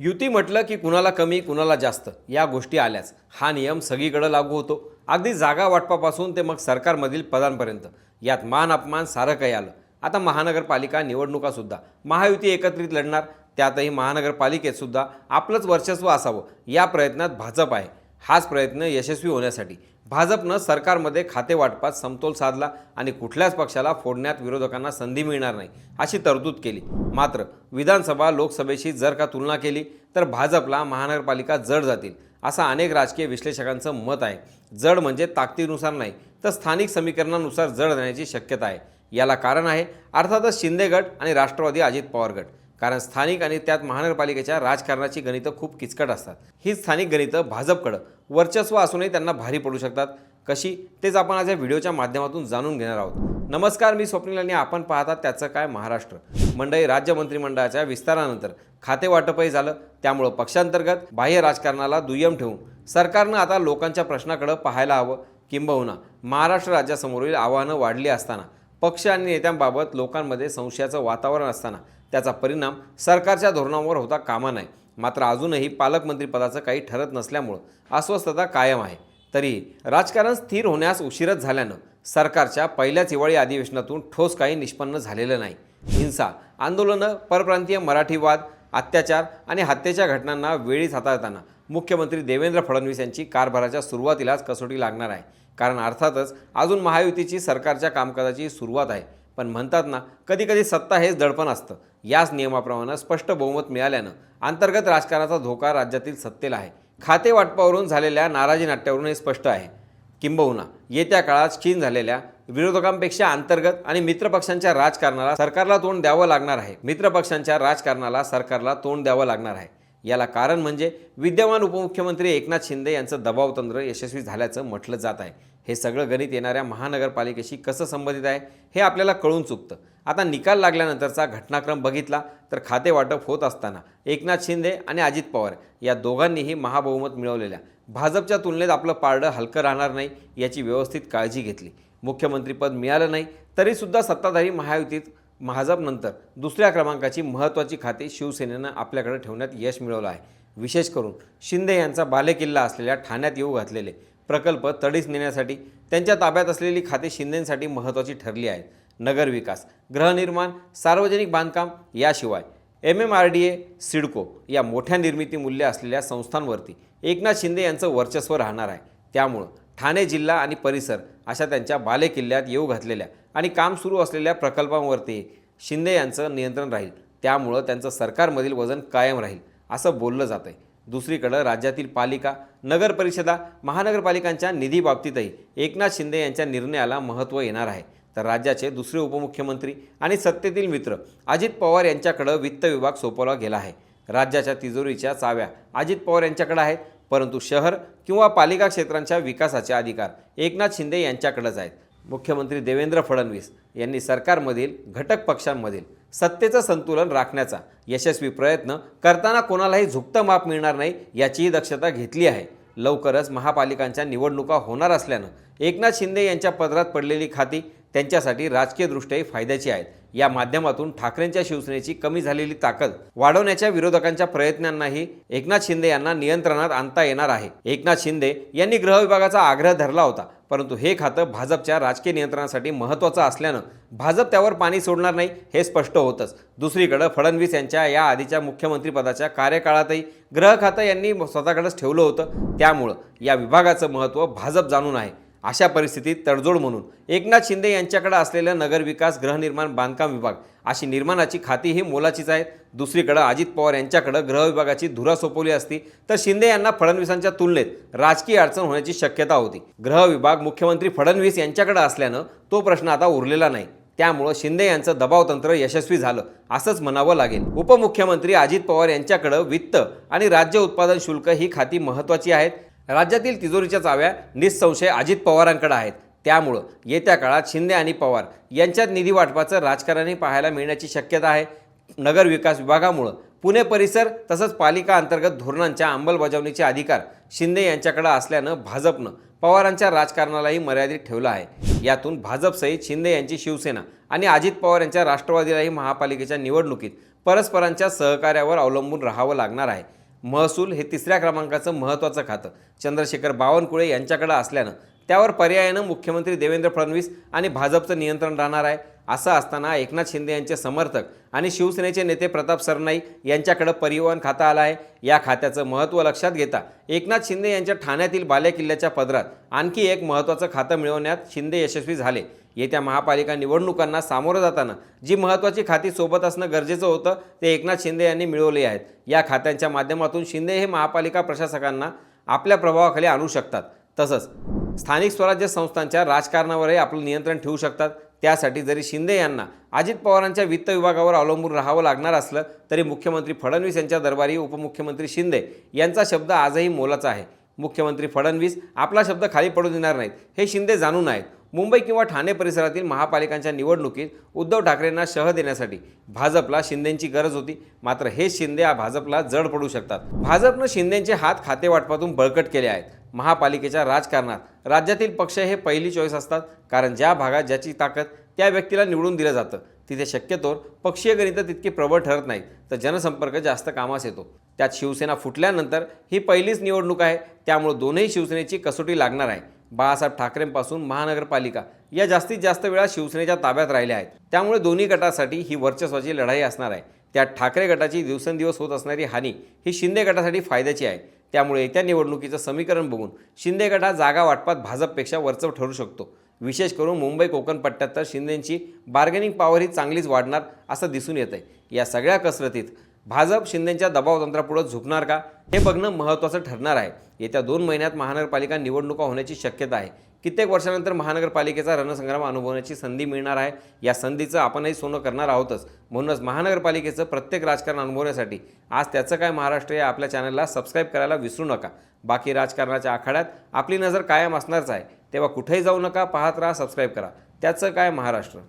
युती म्हटलं की कुणाला कमी कुणाला जास्त. या गोष्टी आल्याच. हा नियम सगळीकडे लागू होतो. अगदी जागा वाटपापासून ते मग सरकारमधील पदांपर्यंत. यात मान अपमान सारं काही आलं. आता महानगरपालिका निवडणुकासुद्धा महायुती एकत्रित लढणार त्यातही महानगरपालिकेतसुद्धा आपलंच वर्चस्व असावं. या प्रयत्नात भाजप आहे. हाच प्रयत्न यशस्वी होण्यासाठी. भाजपनं सरकारमध्ये खाते वाटपात समतोल साधला आणि कुठल्याच पक्षाला फोडण्यात विरोधकांना संधी मिळणार नाही अशी तरतूद केली. मात्र विधानसभा लोकसभेशी जर का तुलना केली तर भाजपला महानगरपालिका जड जातील असं अनेक राजकीय विश्लेषकांचं मत आहे. जड म्हणजे ताकदीनुसार नाही तर स्थानिक समीकरणानुसार जड जाण्याची शक्यता आहे. याला कारण आहे अर्थातच शिंदे गट आणि राष्ट्रवादी अजित पवार गट. कारण स्थानिक आणि त्यात महानगरपालिकेच्या राजकारणाची गणितं खूप किचकट असतात. ही स्थानिक गणितं भाजपकडं वर्चस्व असूनही त्यांना भारी पडू शकतात. कशी? तेच आपण आज या व्हिडिओच्या माध्यमातून जाणून घेणार आहोत. नमस्कार मी स्वप्नील आणि आपण पाहतात त्याचं काय महाराष्ट्र. मंडळी राज्य मंत्रिमंडळाच्या विस्तारानंतर खाते वाटपही झालं. त्यामुळं पक्षांतर्गत बाह्य राजकारणाला दुय्यम ठेवून सरकारनं आता लोकांच्या प्रश्नाकडं पाहायला हवं. किंबहुना महाराष्ट्र राज्यासमोरील आव्हानं वाढली असताना पक्ष आणि नेत्यांबाबत लोकांमध्ये संशयाचं वातावरण असताना त्याचा परिणाम सरकारच्या धोरणांवर होता कामा नाही मात्र अजूनही पालकमंत्रीपदाचं काही ठरत नसल्यामुळं अस्वस्थता कायम आहे. तरी राजकारण स्थिर होण्यास उशीरच झाल्यानं सरकारच्या पहिल्याच हिवाळी अधिवेशनातून ठोस काही निष्पन्न झालेलं नाही. हिंसा आंदोलनं परप्रांतीय मराठीवाद अत्याचार आणि हत्येच्या घटनांना वेळीच हाताळताना मुख्यमंत्री देवेंद्र फडणवीस यांची कारभाराच्या सुरुवातीलाच कसोटी लागणार आहे. कारण अर्थातच अजून महायुतीची सरकारच्या कामकाजाची सुरुवात आहे. पण म्हणतात ना कधीकधी सत्ता हेच दडपण असतं. याच नियमाप्रमाणे स्पष्ट बहुमत मिळाल्यानं अंतर्गत राजकारणाचा धोका राज्यातील सत्तेला आहे. खाते वाटपावरून झालेल्या नाराजी नाट्यावरून हे स्पष्ट आहे. किंबहुना येत्या काळात क्षीण झालेल्या विरोधकांपेक्षा अंतर्गत आणि मित्रपक्षांच्या राजकारणाला सरकारला तोंड द्यावं लागणार आहे. मित्रपक्षांच्या राजकारणाला सरकारला तोंड द्यावं लागणार आहे. याला कारण म्हणजे विद्यमान उपमुख्यमंत्री एकनाथ शिंदे यांचं दबावतंत्र यशस्वी झाल्याचं म्हटलं जात आहे. हे सगळं गणित येणाऱ्या महानगरपालिकेशी कसं संबंधित आहे हे आपल्याला कळून चुकतं. आता निकाल लागल्यानंतरचा घटनाक्रम बघितला तर खाते वाटप होत असताना एकनाथ शिंदे आणि अजित पवार या दोघांनीही महाबहुमत मिळवलेल्या. भाजपच्या तुलनेत आपलं पारडं हलकं राहणार नाही याची व्यवस्थित काळजी घेतली. मुख्यमंत्रीपद मिळालं नाही तरीसुद्धा सत्ताधारी महायुतीत भाजपनंतर दुसऱ्या क्रमांकाची महत्त्वाची खाती शिवसेनेनं आपल्याकडे ठेवण्यात यश मिळवलं आहे. विशेष करून शिंदे यांचा बालेकिल्ला असलेल्या ठाण्यात येऊ घातलेले प्रकल्प तडीस नेण्यासाठी त्यांच्या ताब्यात असलेली खाते शिंदेंसाठी महत्त्वाची ठरली आहेत. नगरविकास गृहनिर्माण सार्वजनिक बांधकाम याशिवाय M M R D A CIDCO या मोठ्या निर्मिती मूल्य असलेल्या संस्थांवरती एकनाथ शिंदे यांचं वर्चस्व राहणार आहे. त्यामुळं ठाणे जिल्हा आणि परिसर अशा त्यांच्या बालेकिल्ल्यात येऊ घातलेल्या आणि काम सुरू असलेल्या प्रकल्पांवरती शिंदे यांचं नियंत्रण राहील. त्यामुळं त्यांचं सरकारमधील वजन कायम राहील असं बोललं जात आहे दुसरीकडं राज्यातील पालिका नगर परिषदा महानगरपालिकांच्या निधीबाबतीतही एकनाथ शिंदे यांच्या निर्णयाला महत्त्व येणार आहे. तर राज्याचे दुसरे उपमुख्यमंत्री आणि सत्तेतील मित्र अजित पवार यांच्याकडं वित्त विभाग सोपवला गेला आहे. राज्याच्या तिजोरीच्या चाव्या अजित पवार यांच्याकडे आहेत परंतु शहर किंवा पालिका क्षेत्रांच्या विकासाचे अधिकार एकनाथ शिंदे यांच्याकडेच आहेत. मुख्यमंत्री देवेंद्र फडणवीस यांनी सरकारमधील घटक पक्षांमधील सत्तेचं संतुलन राखण्याचा यशस्वी प्रयत्न करताना कोणालाही झुकतं माप मिळणार नाही याचीही दक्षता घेतली आहे. लवकरच महापालिकांच्या निवडणुका होणार असल्यानं एकनाथ शिंदे यांच्या पदरात पडलेली खाती त्यांच्यासाठी राजकीयदृष्ट्याही फायद्याची आहेत. या माध्यमातून ठाकरेंच्या शिवसेनेची कमी झालेली ताकद वाढवण्याच्या विरोधकांच्या प्रयत्नांनाही एकनाथ शिंदे यांना नियंत्रणात आणता येणार आहे. एकनाथ शिंदे यांनी गृह विभागाचा आग्रह धरला होता परंतु हे खातं भाजपच्या राजकीय नियंत्रणासाठी महत्त्वाचं असल्यानं भाजप त्यावर पाणी सोडणार नाही हे स्पष्ट होतंच. दुसरीकडं फडणवीस यांच्या या आधीच्या मुख्यमंत्रीपदाच्या कार्यकाळातही गृह खातं यांनी स्वतःकडंच ठेवलं होतं. त्यामुळं या विभागाचं महत्त्व भाजप जाणून आहे. अशा परिस्थितीत तडजोड म्हणून एकनाथ शिंदे यांच्याकडे असलेलं नगरविकास गृहनिर्माण बांधकाम विभाग अशी निर्माणाची खाती ही मोलाचीच आहेत. दुसरीकडं अजित पवार यांच्याकडं गृहविभागाची धुरा सोपवली असती तर शिंदे यांना फडणवीसांच्या तुलनेत राजकीय अडचण होण्याची शक्यता होती. गृहविभाग मुख्यमंत्री फडणवीस यांच्याकडे असल्यानं तो प्रश्न आता उरलेला नाही. त्यामुळं शिंदे यांचं दबावतंत्र यशस्वी झालं असंच म्हणावं लागेल. उपमुख्यमंत्री अजित पवार यांच्याकडं वित्त आणि राज्य उत्पादन शुल्क ही खाती महत्त्वाची आहेत. राज्यातील तिजोरीच्या चाव्या निसंशय अजित पवारांकडे आहेत. त्यामुळं येत्या काळात शिंदे आणि पवार यांच्यात निधी वाटपाचं राजकारणही पाहायला मिळण्याची शक्यता आहे. नगर विकास विभागामुळं पुणे परिसर तसंच पालिका अंतर्गत धोरणांच्या अंमलबजावणीचे अधिकार शिंदे यांच्याकडे असल्यानं भाजपनं पवारांच्या राजकारणालाही मर्यादित ठेवलं आहे. यातून भाजपसहित शिंदे यांची शिवसेना आणि अजित पवार यांच्या राष्ट्रवादीलाही महापालिकेच्या निवडणुकीत परस्परांच्या सहकार्यावर अवलंबून राहावं लागणार आहे. महसूल हे तिसऱ्या क्रमांकाचं महत्त्वाचं खातं. चंद्रशेखर बावनकुळे यांच्याकडे असल्यानं त्यावर पर्यायानं मुख्यमंत्री देवेंद्र फडणवीस आणि भाजपचं नियंत्रण राहणार आहे. असं असताना एकनाथ शिंदे यांचे समर्थक आणि शिवसेनेचे नेते प्रताप सरनाईक यांच्याकडे परिवहन खातं आलं आहे. या खात्याचं महत्त्व लक्षात घेता एकनाथ शिंदे यांच्या ठाण्यातील बालेकिल्ल्याच्या पदरात आणखी एक महत्त्वाचं खातं मिळवण्यात शिंदे यशस्वी झाले. येत्या महापालिका निवडणुकांना सामोरं जाताना जी महत्त्वाची खाती सोबत असणं गरजेचं होतं ते एकनाथ शिंदे यांनी मिळवली आहेत. या खात्यांच्या माध्यमातून शिंदे हे महापालिका प्रशासकांना आपल्या प्रभावाखाली आणू शकतात. तसंच स्थानिक स्वराज्य संस्थांच्या राजकारणावरही आपलं नियंत्रण ठेवू शकतात. त्यासाठी जरी शिंदे यांना अजित पवारांच्या वित्त विभागावर अवलंबून राहावं लागणार असलं तरी मुख्यमंत्री फडणवीस यांच्या दरबारी उपमुख्यमंत्री शिंदे यांचा शब्द आजही मोलाचा आहे. मुख्यमंत्री फडणवीस आपला शब्द खाली पडू देणार नाहीत हे शिंदे जाणून आहेत. मुंबई किंवा ठाणे परिसरातील महापालिकांच्या निवडणुकीत उद्धव ठाकरेंना शह देण्यासाठी भाजपला शिंदेंची गरज होती. मात्र हे शिंदे या भाजपला जड पडू शकतात. भाजपनं शिंदेंचे हात खातेवाटपातून बळकट केले आहेत. महापालिकेच्या राजकारणात. राज्यातील पक्ष हे पहिली चॉईस असतात कारण ज्या भागात ज्याची ताकद त्या व्यक्तीला निवडून दिलं जातं. तिथे शक्यतोवर पक्षीय गणितं तितकी प्रबळ ठरत नाहीत तर जनसंपर्क जास्त कामास येतो. त्यात शिवसेना फुटल्यानंतर ही पहिलीच निवडणूक आहे त्यामुळे दोनही शिवसेनेची कसोटी लागणार आहे. बाळासाहेब ठाकरेंपासून महानगरपालिका या जास्तीत जास्त वेळा शिवसेनेच्या ताब्यात राहिल्या आहेत. त्यामुळे दोन्ही गटासाठी ही वर्चस्वाची लढाई असणार आहे. त्यात ठाकरे गटाची दिवसेंदिवस होत असणारी हानी ही शिंदे गटासाठी फायद्याची आहे. त्यामुळे येत्या निवडणुकीचं समीकरण बघून शिंदे गट हा जागा वाटपात भाजपपेक्षा वरचव ठरू शकतो. विशेष करून मुंबई कोकण पट्ट्यात तर शिंदेंची बार्गेनिंग पॉवर ही चांगलीच वाढणार असं दिसून येत आहे या सगळ्या कसरतीत भाजप शिंदेंच्या दबावतंत्रापुढं झुकणार का हे बघणं महत्त्वाचं ठरणार आहे. येत्या दोन महिन्यात महानगरपालिका निवडणुका होण्याची शक्यता आहे. कित्येक वर्षानंतर महानगरपालिकेचा रणसंग्राम अनुभवण्याची संधी मिळणार आहे. या संधीचं आपणही सोनं करणार आहोतच. म्हणूनच महानगरपालिकेचं प्रत्येक राजकारण अनुभवण्यासाठी आज त्याचं काय महाराष्ट्र या आपल्या चॅनलला सबस्क्राईब करायला विसरू नका. बाकी राजकारणाच्या आखाड्यात आपली नजर कायम असणारच आहे. तेव्हा कुठेही जाऊ नका पाहत राहा सबस्क्राईब करा. त्याचं काय महाराष्ट्र?